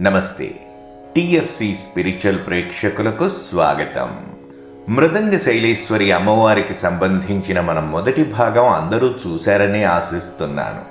నమస్తే. TFC spiritual ప్రేక్షకులకు స్వాగతం. మృదంగ శైలేశ్వరి అమ్మవారికి సంబంధించిన మన మొదటి భాగం అందరూ చూశారనే ఆశిస్తున్నాను.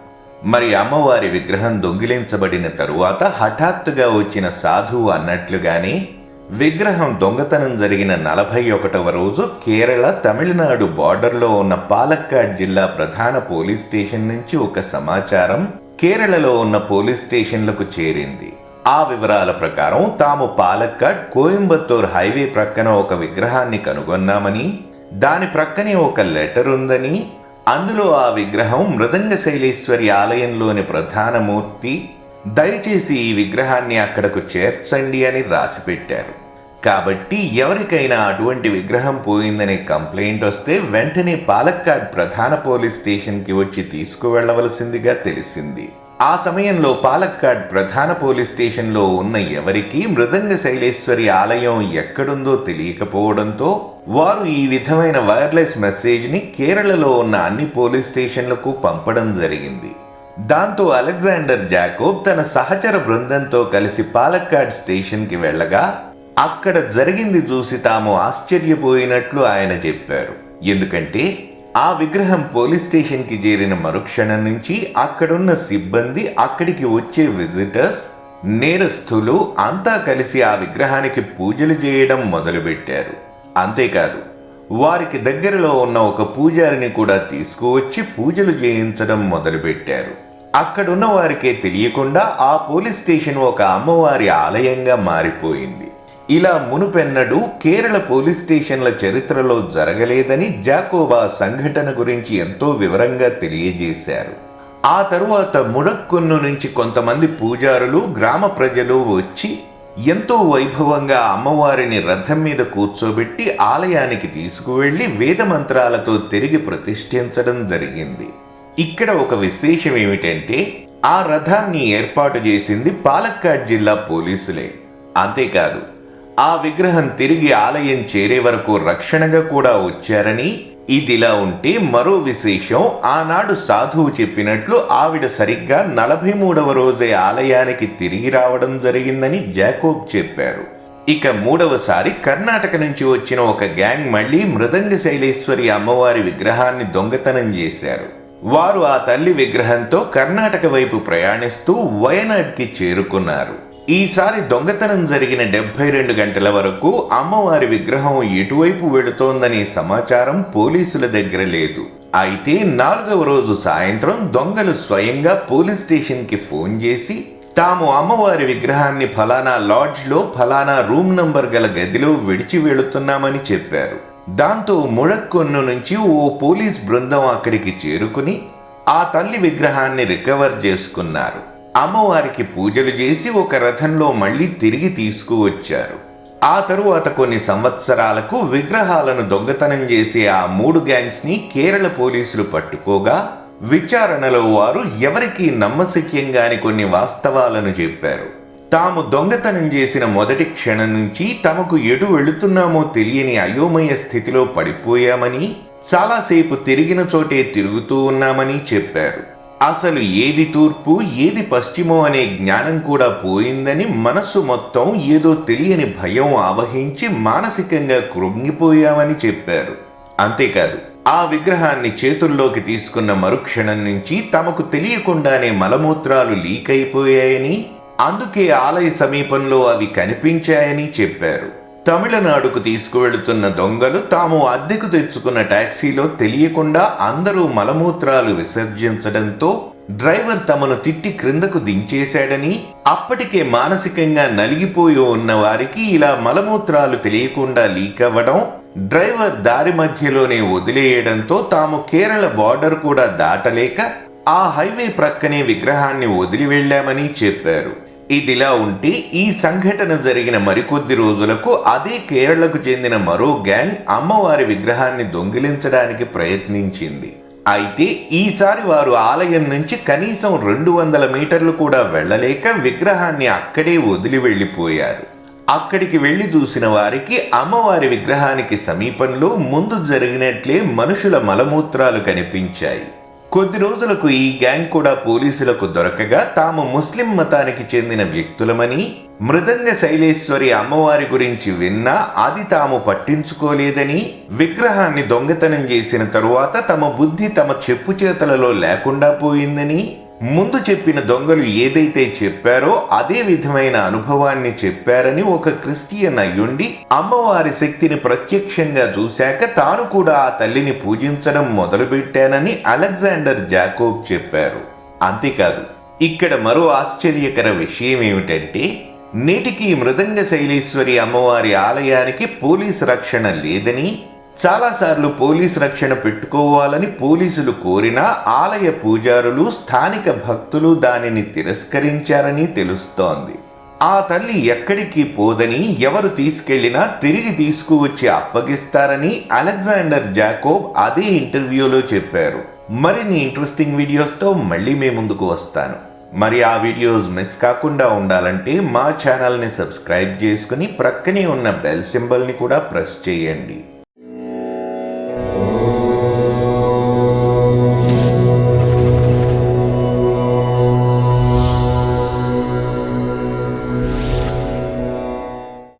మరి అమ్మవారి విగ్రహం దొంగిలించబడిన తరువాత హఠాత్తుగా వచ్చిన సాధువు అన్నట్లుగానే విగ్రహం దొంగతనం జరిగిన నలభై ఒకటవ రోజు కేరళ తమిళనాడు బార్డర్లో ఉన్న పాలక్కాడ్ జిల్లా ప్రధాన పోలీస్ స్టేషన్ నుంచి ఒక సమాచారం కేరళలో ఉన్న పోలీస్ స్టేషన్లకు చేరింది. ఆ వివరాల ప్రకారం తాము పాలక్కాడ్ కోయంబత్తూర్ హైవే ప్రక్కన ఒక విగ్రహాన్ని కనుగొన్నామని దాని ప్రక్కనే ఒక లెటర్ ఉందని అందులో ఆ విగ్రహం మృదంగ శైలేశ్వరి ఆలయంలోని ప్రధాన మూర్తి దయచేసి ఈ విగ్రహాన్ని అక్కడకు చేర్చండి అని రాసిపెట్టారు. కాబట్టి ఎవరికైనా అటువంటి విగ్రహం పోయిందనే కంప్లైంట్ వస్తే వెంటనే పాలక్కాడ్ ప్రధాన పోలీస్ స్టేషన్కి వచ్చి తీసుకువెళ్ళవలసిందిగా తెలిసింది. ఆ సమయంలో పాలక్కాడ్ ప్రధాన పోలీస్ స్టేషన్లో ఉన్న ఎవరికీ మృదంగ శైలేశ్వరి ఆలయం ఎక్కడుందో తెలియకపోవడంతో వారు ఈ విధమైన వైర్లెస్ మెసేజ్ని కేరళలో ఉన్న అన్ని పోలీస్ స్టేషన్లకు పంపడం జరిగింది. దాంతో అలెగ్జాండర్ జాకోబ్ తన సహచర బృందంతో కలిసి పాలక్కాడ్ స్టేషన్కి వెళ్ళగా అక్కడ జరిగింది చూసి తాము ఆశ్చర్యపోయినట్లు ఆయన చెప్పారు. ఎందుకంటే ఆ విగ్రహం పోలీస్ స్టేషన్కి చేరిన మరుక్షణం నుంచి అక్కడున్న సిబ్బంది అక్కడికి వచ్చే విజిటర్స్ నేరస్తులు అంతా కలిసి ఆ విగ్రహానికి పూజలు చేయడం మొదలుపెట్టారు. అంతేకాదు వారికి దగ్గరలో ఉన్న ఒక పూజారిని కూడా తీసుకువచ్చి పూజలు చేయించడం మొదలుపెట్టారు. అక్కడున్న వారికే తెలియకుండా ఆ పోలీస్ స్టేషన్ ఒక అమ్మవారి ఆలయంగా మారిపోయింది. ఇలా మునుపెన్నడూ కేరళ పోలీస్ స్టేషన్ల చరిత్రలో జరగలేదని జాకోబా సంఘటన గురించి ఎంతో వివరంగా తెలియజేశారు. ఆ తరువాత ముడక్కొన్ను నుంచి కొంతమంది పూజారులు గ్రామ ప్రజలు వచ్చి ఎంతో వైభవంగా అమ్మవారిని రథం మీద కూర్చోబెట్టి ఆలయానికి తీసుకువెళ్ళి వేద మంత్రాలతో తిరిగి ప్రతిష్ఠించడం జరిగింది. ఇక్కడ ఒక విశేషం ఏమిటంటే ఆ రథాన్ని ఏర్పాటు చేసింది పాలక్కాడ్ జిల్లా పోలీసులే. అంతేకాదు ఆ విగ్రహం తిరిగి ఆలయం చేరే వరకు రక్షణగా కూడా వచ్చారని ఇదిలా ఉంటే మరో విశేషం ఆనాడు సాధువు చెప్పినట్లు ఆవిడ సరిగ్గా నలభై మూడవ రోజే ఆలయానికి తిరిగి రావడం జరిగిందని జాకోబ్ చెప్పారు. ఇక మూడవసారి కర్ణాటక నుంచి వచ్చిన ఒక గ్యాంగ్ మళ్ళీ మృదంగ శైలేశ్వరి అమ్మవారి విగ్రహాన్ని దొంగతనం చేశారు. వారు ఆ తల్లి విగ్రహంతో కర్ణాటక వైపు ప్రయాణిస్తూ వయనాడ్కి చేరుకున్నారు. ఈసారి దొంగతనం జరిగిన డెబ్బై రెండు గంటల వరకు అమ్మవారి విగ్రహం ఎటువైపు వెళుతోందనే సమాచారం పోలీసుల దగ్గర లేదు. అయితే నాలుగవ రోజు సాయంత్రం దొంగలు స్వయంగా పోలీస్ స్టేషన్కి ఫోన్ చేసి తాము అమ్మవారి విగ్రహాన్ని ఫలానా లాడ్జ్లో ఫలానా రూమ్ నంబర్ గల గదిలో విడిచి వెళుతున్నామని చెప్పారు. దాంతో ముడక్కొన్ను నుంచి ఓ పోలీస్ బృందం అక్కడికి చేరుకుని ఆ తల్లి విగ్రహాన్ని రికవర్ చేసుకున్నారు. అమ్మవారికి పూజలు చేసి ఒక రథంలో మళ్ళీ తిరిగి తీసుకువచ్చారు. ఆ తరువాత కొన్ని సంవత్సరాలకు విగ్రహాలను దొంగతనం చేసే ఆ మూడు గ్యాంగ్స్ని కేరళ పోలీసులు పట్టుకోగా విచారణలో వారు ఎవరికీ నమ్మశక్యంగాని కొన్ని వాస్తవాలను చెప్పారు. తాము దొంగతనం చేసిన మొదటి క్షణం నుంచి తమకు ఎటు వెళుతున్నామో తెలియని అయోమయ స్థితిలో పడిపోయామని చాలాసేపు తిరిగిన చోటే తిరుగుతూ ఉన్నామని చెప్పారు. అసలు ఏది తూర్పు ఏది పశ్చిమం అనే జ్ఞానం కూడా పోయిందని మనస్సు మొత్తం ఏదో తెలియని భయం ఆవహించి మానసికంగా కృంగిపోయామని చెప్పారు. అంతేకాదు ఆ విగ్రహాన్ని చేతుల్లోకి తీసుకున్న మరుక్షణం నుంచి తమకు తెలియకుండానే మలమూత్రాలు లీక్ అయిపోయాయని అందుకే ఆలయ సమీపంలో అవి కనిపించాయని చెప్పారు. తమిళనాడుకు తీసుకువెళుతున్న దొంగలు తాము అద్దెకు తెచ్చుకున్న టాక్సీలో తెలియకుండా అందరూ మలమూత్రాలు విసర్జించడంతో డ్రైవర్ తమను తిట్టి క్రిందకు దించేశాడని అప్పటికే మానసికంగా నలిగిపోయి ఉన్న వారికి ఇలా మలమూత్రాలు తెలియకుండా లీక్ అవ్వడం డ్రైవర్ దారి మధ్యలోనే వదిలేయడంతో తాము కేరళ బార్డర్ కూడా దాటలేక ఆ హైవే ప్రక్కనే విగ్రహాన్ని వదిలి వెళ్ళామని చెప్పారు. ఇదిలా ఉంటే ఈ సంఘటన జరిగిన మరికొద్ది రోజులకు అదే కేరళకు చెందిన మరో గ్యాంగ్ అమ్మవారి విగ్రహాన్ని దొంగిలించడానికి ప్రయత్నించింది. అయితే ఈసారి వారు ఆలయం నుంచి కనీసం రెండు వందల మీటర్లు కూడా వెళ్ళలేక విగ్రహాన్ని అక్కడే వదిలి వెళ్ళిపోయారు. అక్కడికి వెళ్ళి చూసిన వారికి అమ్మవారి విగ్రహానికి సమీపంలో ముందు జరిగినట్లే మనుషుల మలమూత్రాలు కనిపించాయి. కొద్ది రోజులకు ఈ గ్యాంగ్ కూడా పోలీసులకు దొరకగా తాము ముస్లిం మతానికి చెందిన వ్యక్తులమని మృదంగ శైలేశ్వరి అమ్మవారి గురించి విన్నా అది తాము పట్టించుకోలేదని విగ్రహాన్ని దొంగతనం చేసిన తరువాత తమ బుద్ధి తమ చెప్పు చేతలలో లేకుండా పోయిందని ముందు చెప్పిన దొంగలు ఏదైతే చెప్పారో అదే విధమైన అనుభవాన్ని చెప్పారని ఒక క్రిస్టియన్ అయ్యుండి అమ్మవారి శక్తిని ప్రత్యక్షంగా చూశాక తాను కూడా ఆ తల్లిని పూజించడం మొదలుపెట్టానని అలెగ్జాండర్ జాకోబ్ చెప్పారు. అంతేకాదు ఇక్కడ మరో ఆశ్చర్యకర విషయం ఏమిటంటే నేటికి మృదంగ శైలేశ్వరి అమ్మవారి ఆలయానికి పోలీస్ రక్షణ లేదని చాలాసార్లు పోలీస్ రక్షణ పెట్టుకోవాలని పోలీసులు కోరినా ఆలయ పూజారులు స్థానిక భక్తులు దానిని తిరస్కరించారని తెలుస్తోంది. ఆ తల్లి ఎక్కడికి పోదని ఎవరు తీసుకెళ్ళినా తిరిగి తీసుకువచ్చి అప్పగిస్తారని అలెగ్జాండర్ జాకోబ్ అదే ఇంటర్వ్యూలో చెప్పారు. మరిన్ని ఇంట్రెస్టింగ్ వీడియోస్తో మళ్ళీ మీ ముందుకు వస్తాను. మరి ఆ వీడియోస్ మిస్ కాకుండా ఉండాలంటే మా ఛానల్ని సబ్స్క్రైబ్ చేసుకుని ప్రక్కనే ఉన్న బెల్ సింబల్ని కూడా ప్రెస్ చేయండి. Bye.